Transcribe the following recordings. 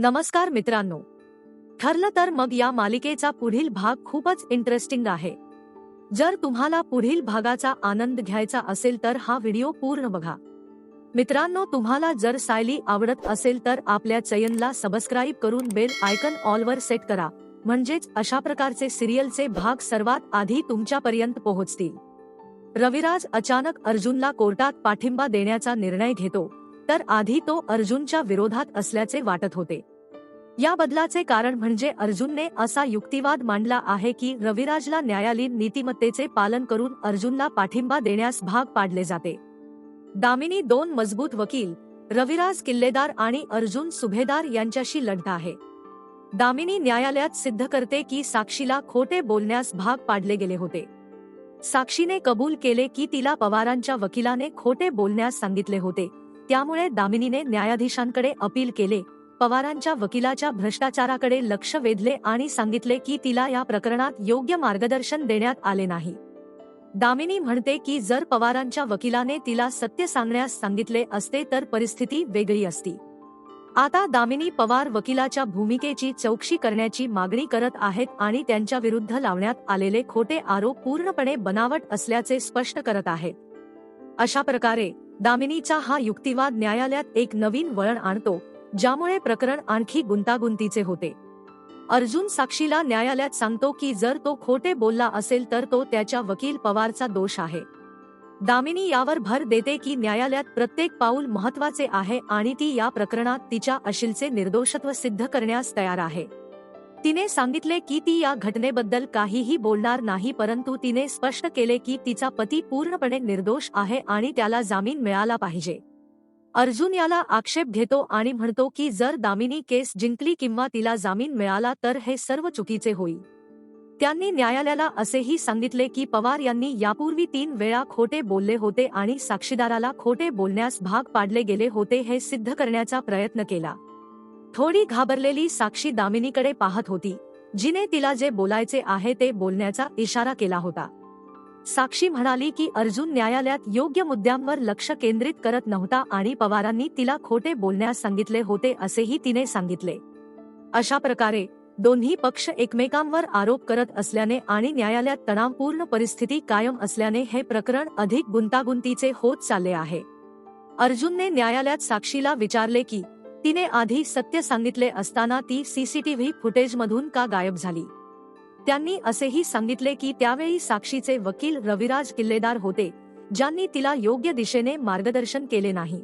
नमस्कार मित्रांनो. ठरलं तर मग या मालिकेचा पुढील भाग खूपच इंटरेस्टिंग आहे. जर तुम्हाला पुढील भागाचा आनंद घ्यायचा असेल तर हा व्हिडिओ पूर्ण बघा. मित्रांनो तुम्हाला जर सायली आवडत असेल तर आपल्या चयनला सबस्क्राईब करून बेल आयकन ऑलवर सेट करा. म्हणजेच अशा प्रकारचे सिरियलचे भाग सर्वात आधी तुमच्यापर्यंत पोहोचतील. रविराज अचानक अर्जुनला कोर्टात पाठिंबा देण्याचा निर्णय घेतो. तर आधी तो अर्जुनच्या विरोधात असल्याचे वाटत होते. या बदलाचे कारण म्हणजे अर्जुनने असा युक्तिवाद मांडला आहे की रविराजला न्यायालयीन नीतिमत्तेचे पालन करून अर्जुनला पाठिंबा देण्यास भाग पाडले जाते. दामिनी दोन मजबूत वकील रविराज किल्लेदार आणि अर्जुन सुभेदार यांच्याशी लढत आहे. दामिनी न्यायालयात सिद्ध करते की साक्षीला खोटे बोलण्यास भाग पाडले गेले होते. साक्षीने कबूल केले की तिला पवारांच्या वकिलाने खोटे बोलण्यास सांगितले होते. त्यामुळे दामिनीने न्यायाधीशांकडे अपील केले पवारांच्या वकिलाच्या भ्रष्टाचाराकडे लक्ष वेधले आणि सांगितले की तिला या प्रकरणात योग्य मार्गदर्शन देण्यात आले नाही. दामिनी म्हणते की जर पवारांच्या वकिलाने तिला सत्य सांगण्यास सांगितले असते तर परिस्थिती वेगळी असती. आता दामिनी पवार वकिलाच्या भूमिकेची चौकशी करण्याची मागणी करत आहेत आणि त्यांच्या विरुद्ध लावण्यात आलेले खोटे आरोप पूर्णपणे बनावट असल्याचे स्पष्ट करत आहेत. अशा प्रकारे दामिनीचा हा युक्तिवाद न्यायालयात एक नवीन वळण आणतो ज्यामुळे प्रकरण आणखी गुंतागुंतीचे होते. अर्जुन साक्षीला न्यायालयात सांगतो की जर तो खोटे बोलला असेल तर तो त्याच्या वकील पवारचा दोष आहे. दामिनी यावर भर देते की न्यायालयात प्रत्येक पाऊल महत्त्वाचे आहे आणि ती या प्रकरणात तिच्या अशिलचे निर्दोषत्व सिद्ध करण्यास तयार आहे. तिने सांगितले की ती या घटनेबद्दल काहीही बोलणार नाही परंतु तिने स्पष्ट केले की तिचा पती पूर्णपणे निर्दोष आहे आणि त्याला जामीन मिळाला पाहिजे. अर्जुन याला आक्षेप घेतो आणि म्हणतो की जर दामिनी केस जिंकली किंवा तिला जामीन मिळाला तर हे सर्व चुकीचे होईल. त्यांनी न्यायालयाला असेही सांगितले की पवार यांनी यापूर्वी तीन वेळा खोटे बोलले होते आणि साक्षीदाराला खोटे बोलण्यास भाग पाडले गेले होते हे सिद्ध करण्याचा प्रयत्न केला. थोडी घाबरलेली साक्षी दामिनीकडे पाहत होती. जिने तिला जे बोलायचे आहे ते बोलण्याचा इशारा केला होता. साक्षी म्हणाली की अर्जुन न्यायालयात योग्य मुद्द्यांवर लक्ष केंद्रित करत नव्हता आणि पवारांनी तिला खोटे बोलण्यास सांगितले होते असेही तिने सांगितले. अशा प्रकारे दोन्ही पक्ष एकमेकांवर आरोप करत असल्याने आणि न्यायालयात तणावपूर्ण परिस्थिती कायम असल्याने हे प्रकरण अधिक गुंतागुंतीचे होत चालले आहे. अर्जुनने न्यायालयात साक्षीला विचारले की तिने आधी सत्य सांगितले असताना ती सीसीटीव्ही फुटेजमधून का गायब झाली? त्यांनी असेही सांगितले की त्यावेळी साक्षीचे वकील रविराज किल्लेदार होते ज्यांनी तिला योग्य दिशेने मार्गदर्शन केले नाही.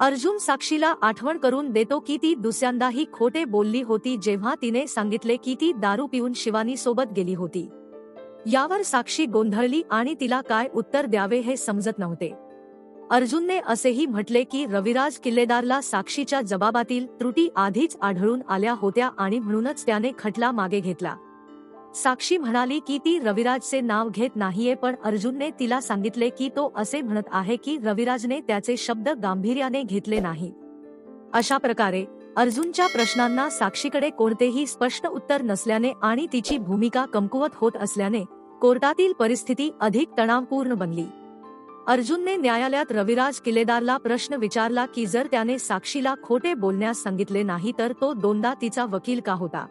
अर्जुन साक्षीला आठवण करून देतो की ती दुसऱ्यांदाही खोटे बोलली होती जेव्हा तिने सांगितले की ती दारू पिऊन शिवानी सोबत गेली होती. यावर साक्षी गोंधळली आणि तिला काय उत्तर द्यावे हे समजत नव्हते. अर्जुनने असेही म्हटले की रविराज किल्लेदारला साक्षीच्या जबाबातील त्रुटी आधीच आढळून आल्या होत्या आणि म्हणूनच त्याने खटला मागे घेतला. साक्षी म्हणाली की ती रविराजचे नाव घेत नाहीये पण अर्जुनने तिला सांगितले की तो असे म्हणत आहे की रविराजने त्याचे शब्द गांभीर्याने घेतले नाही. अशा प्रकारे अर्जुनच्या प्रश्नांना साक्षीकडे कोणतेही स्पष्ट उत्तर नसल्याने आणि तिची भूमिका कमकुवत होत असल्याने कोर्टातील परिस्थिती अधिक तणावपूर्ण बनली. अर्जुनने न्यायालयात रविराज किल्लेदारला प्रश्न विचारला की जर त्याने साक्षीला खोटे बोलण्यास सांगितले नाही तर तो दोनदा तिचा वकील का होता?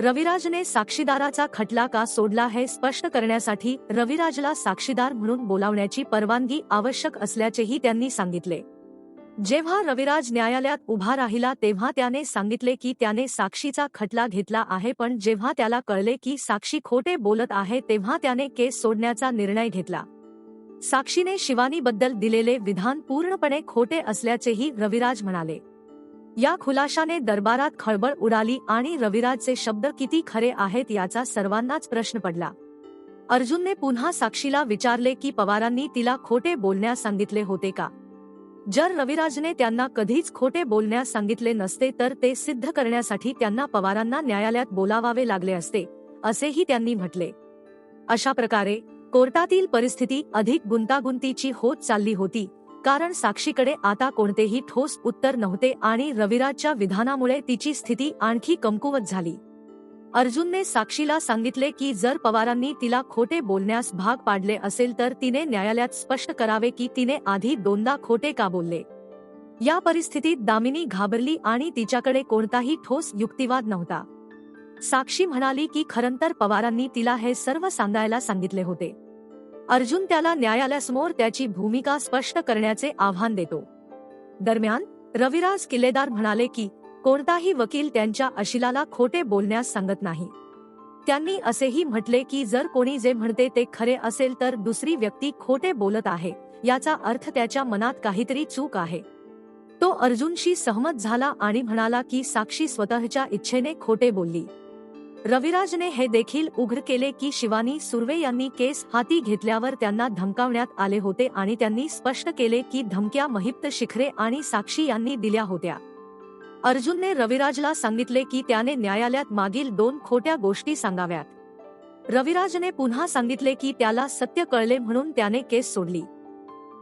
रविराजने साक्षीदाराचा खटला का सोडला हे स्पष्ट करण्यासाठी रविराजला साक्षीदार म्हणून बोलावण्याची परवानगी आवश्यक असल्याचेही त्यांनी सांगितले. जेव्हा रविराज न्यायालयात उभा राहिला तेव्हा त्याने सांगितले की त्याने साक्षीचा खटला घेतला आहे पण जेव्हा त्याला कळले की साक्षी खोटे बोलत आहे तेव्हा त्याने केस सोडण्याचा निर्णय घेतला. साक्षीने शिवानीबद्दल दिलेले विधान पूर्णपणे खोटे असल्याचेही रविराज म्हणाले. या खुलाशाने दरबारात खळबळ उडाली आणि रविराजचे शब्द किती खरे आहेत याचा सर्वांनाच प्रश्न पडला. अर्जुनने पुन्हा साक्षीला विचारले की पवारांनी तिला खोटे बोलण्यास सांगितले होते का? जर रविराजने त्यांना कधीच खोटे बोलण्यास सांगितले नसते तर ते सिद्ध करण्यासाठी त्यांना पवारांना न्यायालयात बोलावावे लागले असते असेही त्यांनी म्हटले. अशा प्रकारे कोर्टातील परिस्थिती अधिक गुंतागुंतीची होत चालली होती कारण साक्षीकडे आता कोणतेही ठोस उत्तर नव्हते आणि रविराजच्या विधानामुळे तिची स्थिती आणखी कमकुवत झाली. अर्जुनने साक्षीला सांगितले की जर पवारांनी तिला खोटे बोलण्यास भाग पाडले असेल तर तिने न्यायालयात स्पष्ट करावे की तिने आधी दोनदा खोटे का बोलले. या परिस्थितीत दामिनी घाबरली आणि तिच्याकडे कोणताही ठोस युक्तिवाद नव्हता. साक्षी म्हणाली की खरंतर पवारांनी तिला हे सर्व सांगायला सांगितले होते. अर्जुन त्याला न्यायालयासमोर त्याची भूमिका स्पष्ट करण्याचे आव्हान देतो. दरम्यान रविराज किल्लेदार म्हणाले की कोणताही वकील त्यांच्या अशिलाला खोटे बोलण्यास सांगत नाही. त्यांनी असेही म्हटले की जर कोणी जे म्हणते ते खरे असेल तर दुसरी व्यक्ती खोटे बोलत आहे याचा अर्थ त्याच्या मनात काहीतरी चूक आहे. तो अर्जुनशी सहमत झाला आणि म्हणाला की साक्षी स्वतःच्या इच्छेने खोटे बोलली. रविराजने हे देखील उघड केले की शिवानी सुर्वे यांनी केस हाती घेतल्यावर त्यांना धमकावण्यात आले होते आणि त्यांनी स्पष्ट केले की धमक्या महिप्त शिखरे आणि साक्षी यांनी दिल्या होत्या. अर्जुनने रविराजला सांगितले की त्याने न्यायालयात मागील दोन खोट्या गोष्टी सांगाव्यात. रविराजने पुन्हा सांगितले की त्याला सत्य कळले म्हणून त्याने केस सोडली.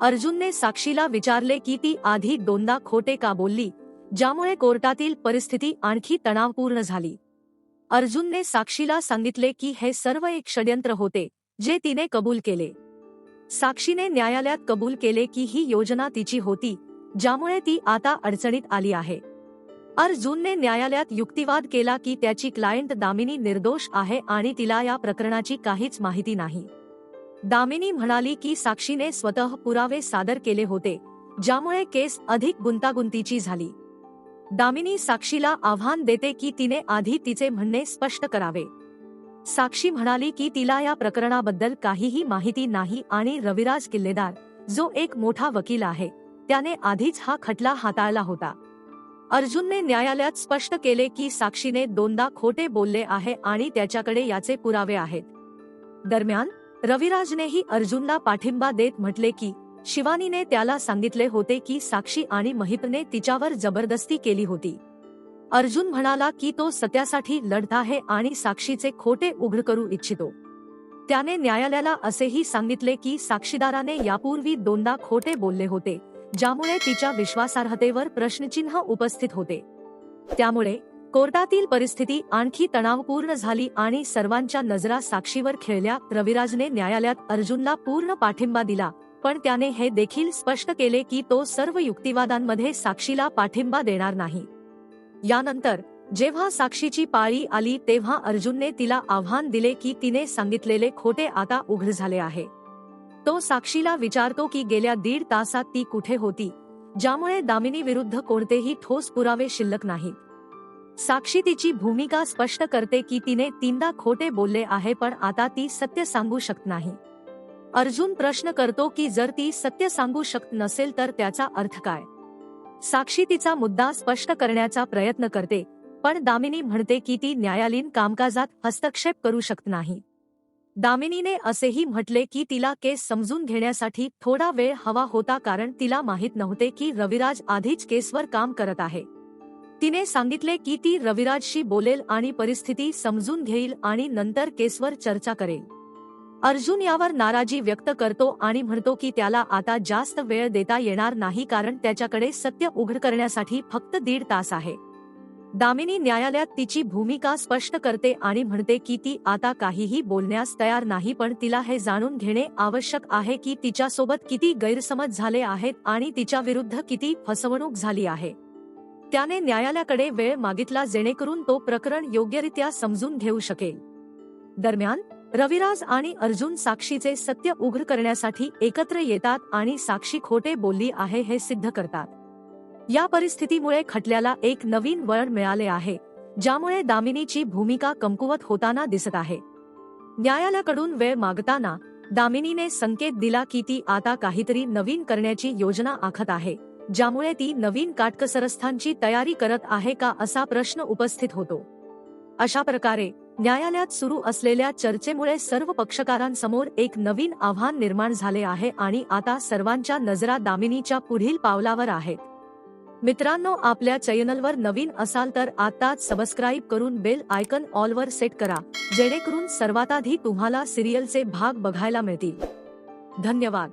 अर्जुनने साक्षीला विचारले की ती आधी दोनदा खोटे का बोलली ज्यामुळे कोर्टातील परिस्थिती आणखी तणावपूर्ण झाली. अर्जुनने साक्षीला सांगितले की हे सर्व एक षड्यंत्र होते जे तिने कबूल केले. साक्षीने न्यायालयात कबूल केले की ही योजना तिची होती ज्यामुळे ती आता अडचणीत आली आहे. अर्जुनने न्यायालयात युक्तिवाद केला की त्याची क्लायंट दामिनी निर्दोष आहे आणि तिला या प्रकरणाची काहीच माहिती नाही. दामिनी म्हणाली की साक्षीने स्वतः पुरावे सादर केले होते ज्यामुळे केस अधिक गुंतागुंतीची झाली. दामिनी साक्षीला आव्हान देते की तिने आधी तिचे म्हणणे स्पष्ट करावे. साक्षी म्हणाली की तिला या प्रकरणाबद्दल काहीही माहिती नाही आणि रविराज किल्लेदार जो एक मोठा वकील आहे त्याने आधीच हा खटला हाताळला होता. अर्जुनने न्यायालयात स्पष्ट केले की साक्षीने दोनदा खोटे बोलले आहे आणि त्याच्याकडे याचे पुरावे आहेत. दरम्यान रविराजनेही अर्जुनला पाठिंबा देत म्हटले की शिवानीने त्याला सांगितले होते की साक्षी आणि महिपने तिच्यावर जबरदस्ती केली होती. अर्जुन म्हणाला की तो सत्यासाठी लढत आहे आणि साक्षीचे खोटे उघड करू इच्छितो. त्याने न्यायालयाला असेही सांगितले की साक्षीदाराने यापूर्वी दोनदा खोटे बोलले होते ज्यामुळे तिच्या विश्वासार्हतेवर प्रश्नचिन्ह उपस्थित होते. त्यामुळे कोर्टातील परिस्थिती आणखी तणावपूर्ण झाली आणि सर्वांच्या नजरा साक्षीवर खेळल्या रविराजने न्यायालयात अर्जुनला पूर्ण पाठिंबा दिला पण त्याने हे देखील स्पष्ट केले की तो सर्व युक्तिवादांमध्ये साक्षीला पाठिंबा देणार नाही. यानंतर जेव्हा साक्षीची पाळी आली तेव्हा अर्जुनने तिला आव्हान दिले की तिने सांगितलेले खोटे आता उघड झाले आहे. तो साक्षीला विचारतो की गेल्या दीड तासात ती कुठे होती ज्यामुळे दामिनी विरुद्ध कोणतेही ठोस पुरावे शिल्लक नाहीत. साक्षी तिची भूमिका स्पष्ट करते की तिने तीनदा खोटे बोलले आहे पण आता ती सत्य सांगू शकत नाही. अर्जुन प्रश्न करतो की जर ती सत्य सांगू शकत नसेल तर त्याचा अर्थ काय? साक्षी तिचा मुद्दा स्पष्ट करण्याचा प्रयत्न करते पण दामिनी म्हणते की ती न्यायालयीन कामकाजात हस्तक्षेप करू शकत नाही. दामिनीने असेही म्हटले की तिला केस समजून घेण्यासाठी थोडा वेळ हवा होता कारण तिला माहीत नव्हते की रविराज आधीच केसवर काम करत आहे. तिने सांगितले की ती रविराजशी बोलेल आणि परिस्थिती समजून घेईल आणि नंतर केसवर चर्चा करेल. अर्जुन यावर नाराजी व्यक्त करतो आणि म्हणतो की त्याला आता जास्त वेळ देता येणार नाही कारण त्याच्याकडे सत्य उघड करण्यासाठी फक्त दीड तास आहे. दामिनी न्यायालयात तिची भूमिका स्पष्ट करते आणि म्हणते की ती आता काहीही बोलण्यास तयार नाही पण तिला हे जाणून घेणे आवश्यक आहे की तिच्यासोबत किती गैरसमज झाले आहेत आणि तिच्या विरुद्ध किती फसवणूक झाली आहे. त्याने न्यायालयाकडे वेळ मागितला जेणेकरून तो प्रकरण योग्यरित्या समजून घेऊ शकेल. दरम्यान रविराज आणि अर्जुन साक्षीचे सत्य उघड करण्यासाठी एकत्र येतात आणि साक्षी खोटे बोलली आहे हे सिद्ध करतात. या परिस्थितीमुळे खटल्याला एक नवीन वळण मिळाले आहे ज्यामुळे दामिनीची भूमिका कमकुवत होताना दिसत आहे. न्यायालयाकडून वेळ मागताना दामिनीने संकेत दिला की ती आता काहीतरी नवीन करण्याची योजना आखत आहे ज्यामुळे ती नवीन काटकसरस्थांची तयारी करत आहे का असा प्रश्न उपस्थित होतो. अशा प्रकारे न्यायालयात सुरू असलेल्या चर्चेमुळे सर्व पक्षकारांसमोर एक नवीन आव्हान निर्माण झाले आहे आणि आता सर्वांच्या नजरा दामिनीच्या पुढील पावलावर आहेत. मित्रांनो आपल्या चॅनलवर नवीन असाल तर आताच सबस्क्राईब करून बेल आयकन ऑलवर सेट करा जेणेकरून सर्वात आधी तुम्हाला सिरियलचे भाग बघायला मिळतील. धन्यवाद.